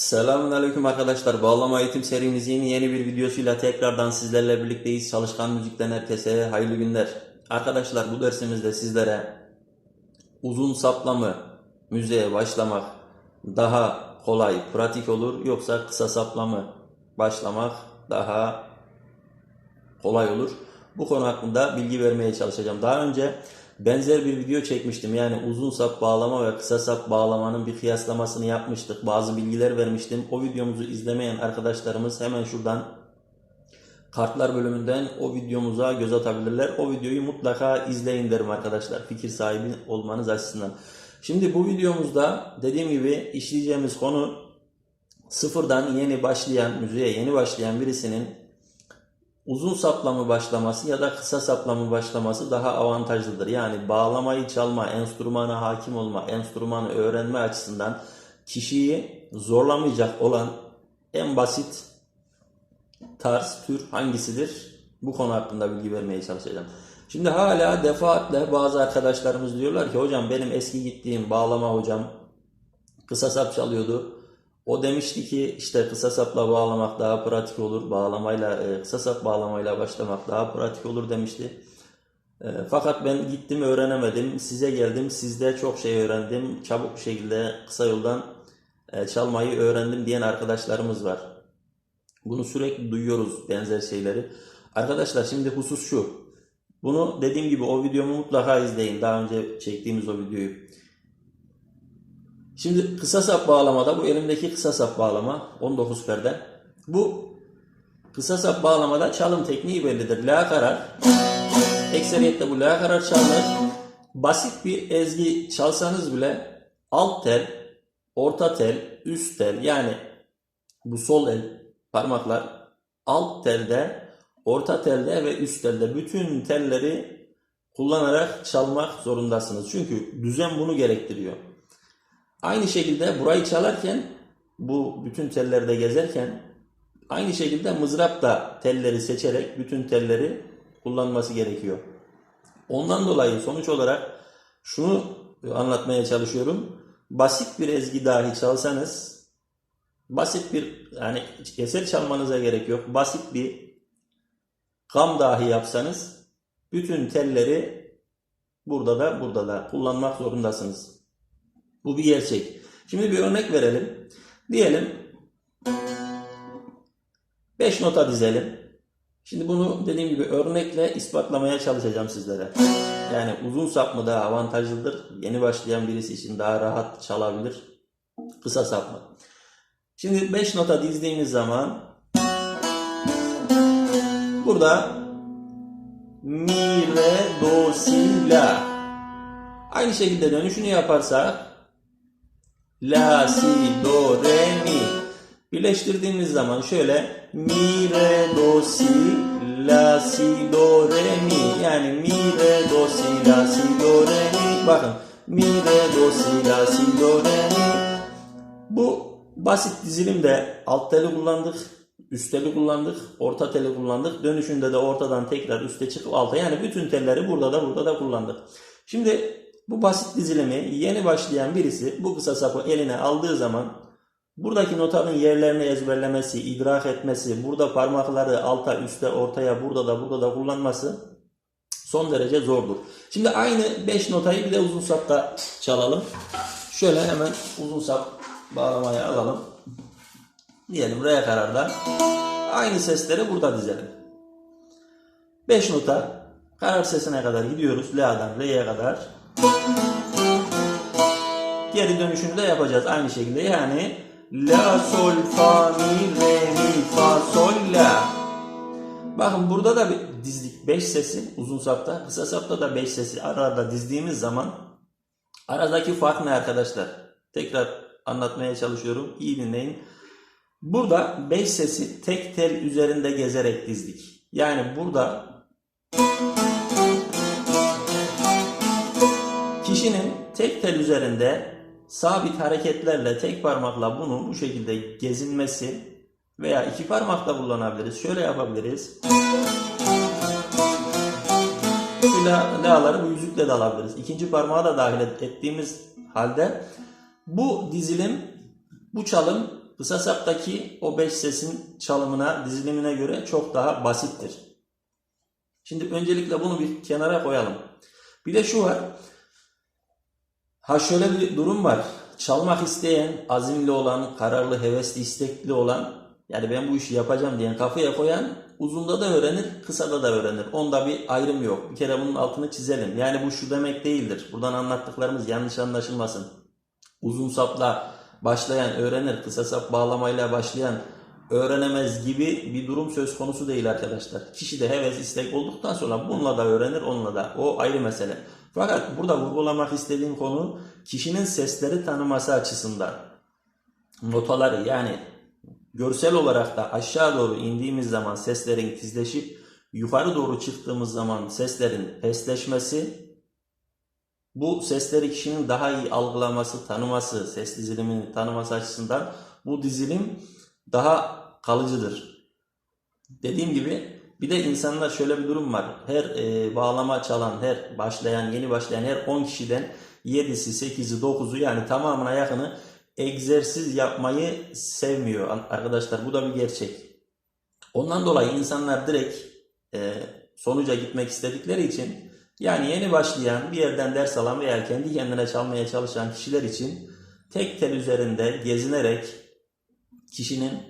Selamünaleyküm arkadaşlar. Bağlama eğitim serimizin yeni bir videosuyla tekrardan sizlerle birlikteyiz. Çalışkan Müzik'ten herkese hayırlı günler. Arkadaşlar bu dersimizde sizlere uzun saplamı müziğe başlamak daha kolay, pratik olur yoksa kısa saplamı başlamak daha kolay olur. Bu konu hakkında bilgi vermeye çalışacağım. Daha önce benzer bir video çekmiştim. Yani uzun sap bağlama ve kısa sap bağlamanın bir kıyaslamasını yapmıştık. Bazı bilgiler vermiştim. O videomuzu izlemeyen arkadaşlarımız hemen şuradan kartlar bölümünden o videomuza göz atabilirler. O videoyu mutlaka izleyin derim arkadaşlar. Fikir sahibi olmanız açısından. Şimdi bu videomuzda dediğim gibi işleyeceğimiz konu sıfırdan yeni başlayan, müziğe yeni başlayan birisinin uzun saplamı başlaması ya da kısa saplamı başlaması daha avantajlıdır. Yani bağlamayı çalma, enstrümana hakim olma, enstrümanı öğrenme açısından kişiyi zorlamayacak olan en basit tarz, tür hangisidir? Bu konu hakkında bilgi vermeye çalışacağım. Şimdi hala defaatle bazı arkadaşlarımız diyorlar ki hocam benim eski gittiğim bağlama hocam kısa sap çalıyordu. O demişti ki işte kısa sapla bağlamak daha pratik olur. Bağlamayla e, kısa sap bağlamayla başlamak daha pratik olur demişti. E, Fakat ben gittim öğrenemedim. Size geldim. Sizde çok şey öğrendim. Çabuk bir şekilde kısa yoldan e, çalmayı öğrendim diyen arkadaşlarımız var. Bunu sürekli duyuyoruz benzer şeyleri. Arkadaşlar şimdi husus şu. Bunu dediğim gibi o videomu mutlaka izleyin. Daha önce çektiğimiz o videoyu. Şimdi kısa sap bağlamada bu elimdeki kısa sap bağlama 19 perde. Bu kısa sap bağlamada çalım tekniği bellidir. La karar. Ekseriyetle bu la karar çalınır. Basit bir ezgi çalsanız bile alt tel, orta tel, üst tel yani bu sol el parmaklar alt telde, orta telde ve üst telde bütün telleri kullanarak çalmak zorundasınız. Çünkü düzen bunu gerektiriyor. Aynı şekilde burayı çalarken bu bütün tellerde gezerken aynı şekilde mızrap da telleri seçerek bütün telleri kullanması gerekiyor. Ondan dolayı sonuç olarak şunu anlatmaya çalışıyorum. Basit bir ezgi dahi çalsanız basit bir yani eser çalmanıza gerek yok. Basit bir gam dahi yapsanız bütün telleri burada da burada da kullanmak zorundasınız. Bu bir gerçek. Şimdi bir örnek verelim. Diyelim 5 nota dizelim. Şimdi bunu dediğim gibi örnekle ispatlamaya çalışacağım sizlere. Yani uzun sap mı daha avantajlıdır? Yeni başlayan birisi için daha rahat çalabilir. Kısa sap mı? Şimdi 5 nota dizdiğimiz zaman burada mi, re, do, si, la. Aynı şekilde dönüşünü yaparsak La, si, do, re, mi. Birleştirdiğimiz zaman şöyle mi, re, do, si, la, si, do, re, mi. Yani mi, re, do, si, la, si, do, re, mi. Bakın mi, re, do, si, la, si, do, re, mi. Bu basit dizilimde alt teli kullandık, üst teli kullandık, orta teli kullandık. Dönüşünde de ortadan tekrar üste çıkıp alta. Yani bütün telleri burada da burada da kullandık. Şimdi bu basit dizilimi yeni başlayan birisi bu kısa sapı eline aldığı zaman buradaki notanın yerlerini ezberlemesi, idrak etmesi, burada parmakları alta, üste, ortaya, burada da burada da kullanması son derece zordur. Şimdi aynı 5 notayı bir de uzun sapta çalalım. Şöyle hemen uzun sap bağlamaya alalım. Diyelim re kararda. Aynı sesleri burada dizelim. 5 nota karar sesine kadar gidiyoruz. La'dan Re'ye kadar. Geri dönüşünü de yapacağız aynı şekilde. Yani La, Sol, Fa, Mi, Re, Mi, Fa, Sol, La. Bakın burada da bir dizdik 5 sesi uzun sapta. Kısa sapta da 5 sesi ara arada dizdiğimiz zaman aradaki fark ne arkadaşlar? Tekrar anlatmaya çalışıyorum. İyi dinleyin. Burada 5 sesi tek tel üzerinde gezerek dizdik. Yani burada kişinin tek tel üzerinde sabit hareketlerle tek parmakla bunu bu şekilde gezinmesi veya iki parmakla kullanabiliriz. Şöyle yapabiliriz. Şu la, la'ları bu yüzükle de alabiliriz. İkinci parmağı da dahil ettiğimiz halde bu dizilim, bu çalım kısa saptaki o 5 sesin çalımına, dizilimine göre çok daha basittir. Şimdi öncelikle bunu bir kenara koyalım. Bir de şu var. Ha şöyle bir durum var. Çalmak isteyen, azimli olan, kararlı, hevesli, istekli olan, yani ben bu işi yapacağım diyen, kafaya koyan uzunda da öğrenir, kısada da öğrenir. Onda bir ayrım yok. Bir kere bunun altını çizelim. Yani bu şu demek değildir. Buradan anlattıklarımız yanlış anlaşılmasın. Uzun sapla başlayan öğrenir, kısa sap bağlamayla başlayan öğrenemez gibi bir durum söz konusu değil arkadaşlar. Kişi de heves istek olduktan sonra bununla da öğrenir, onunla da. O ayrı mesele. Fakat burada vurgulamak istediğim konu kişinin sesleri tanıması açısından. Notaları yani görsel olarak da aşağı doğru indiğimiz zaman seslerin tizleşip yukarı doğru çıktığımız zaman seslerin pesleşmesi bu sesleri kişinin daha iyi algılaması, tanıması, ses dizilimini tanıması açısından bu dizilim daha kalıcıdır. Dediğim gibi bir de insanlar şöyle bir durum var. Her e, bağlama çalan, her başlayan, yeni başlayan her 10 kişiden 7'si, 8'i, 9'u yani tamamına yakını egzersiz yapmayı sevmiyor arkadaşlar. Bu da bir gerçek. Ondan dolayı insanlar direkt e, sonuca gitmek istedikleri için yani yeni başlayan bir yerden ders alan veya kendi kendine çalmaya çalışan kişiler için tek tel üzerinde gezinerek kişinin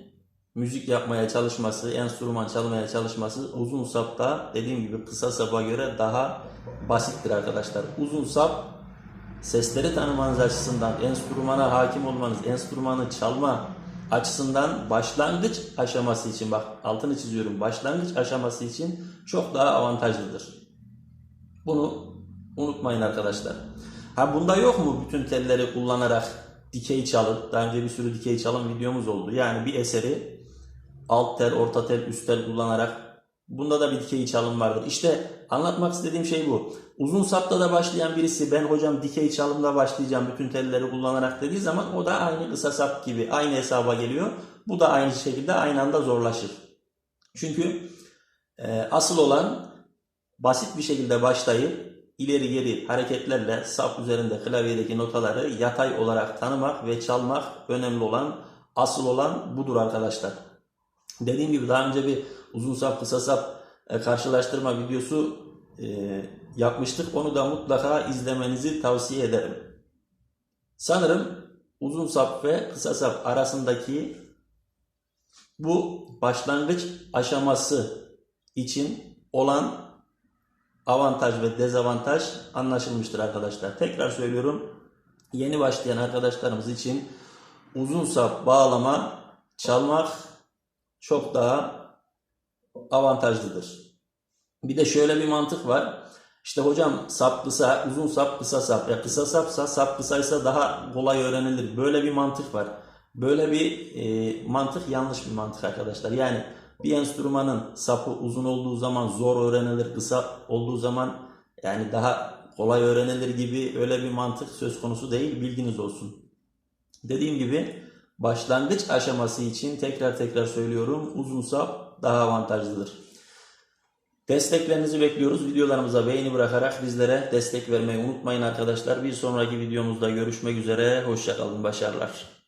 müzik yapmaya çalışması, enstrüman çalmaya çalışması uzun sapta dediğim gibi kısa sapa göre daha basittir arkadaşlar. Uzun sap sesleri tanımanız açısından, enstrümana hakim olmanız, enstrümanı çalma açısından başlangıç aşaması için bak altını çiziyorum. Başlangıç aşaması için çok daha avantajlıdır. Bunu unutmayın arkadaşlar. Ha bunda yok mu bütün telleri kullanarak dikey çalım? Daha önce bir sürü dikey çalım videomuz oldu. Yani bir eseri alt tel, orta tel, üst tel kullanarak bunda da bir dikey çalım vardır. İşte anlatmak istediğim şey bu. Uzun sapta da başlayan birisi ben hocam dikey çalımda başlayacağım bütün telleri kullanarak dediği zaman o da aynı kısa sap gibi aynı hesaba geliyor. Bu da aynı şekilde aynı anda zorlaşır. Çünkü e, asıl olan basit bir şekilde başlayıp ileri geri hareketlerle sap üzerinde klavyedeki notaları yatay olarak tanımak ve çalmak önemli olan, asıl olan budur arkadaşlar. Dediğim gibi daha önce bir uzun sap kısa sap e, karşılaştırma videosu e, yapmıştık. Onu da mutlaka izlemenizi tavsiye ederim. Sanırım uzun sap ve kısa sap arasındaki bu başlangıç aşaması için olan avantaj ve dezavantaj anlaşılmıştır arkadaşlar. Tekrar söylüyorum. Yeni başlayan arkadaşlarımız için uzun sap bağlama çalmak çok daha avantajlıdır. Bir de şöyle bir mantık var. İşte hocam sap kısa, uzun sap kısa sap. Ya kısa sapsa sap kısaysa daha kolay öğrenilir. Böyle bir mantık var. Böyle bir e, mantık yanlış bir mantık arkadaşlar. Yani bir enstrümanın sapı uzun olduğu zaman zor öğrenilir, kısa olduğu zaman yani daha kolay öğrenilir gibi öyle bir mantık söz konusu değil. Bilginiz olsun. Dediğim gibi başlangıç aşaması için tekrar tekrar söylüyorum uzun sap daha avantajlıdır. Desteklerinizi bekliyoruz. Videolarımıza beğeni bırakarak bizlere destek vermeyi unutmayın arkadaşlar. Bir sonraki videomuzda görüşmek üzere. Hoşçakalın. Başarılar.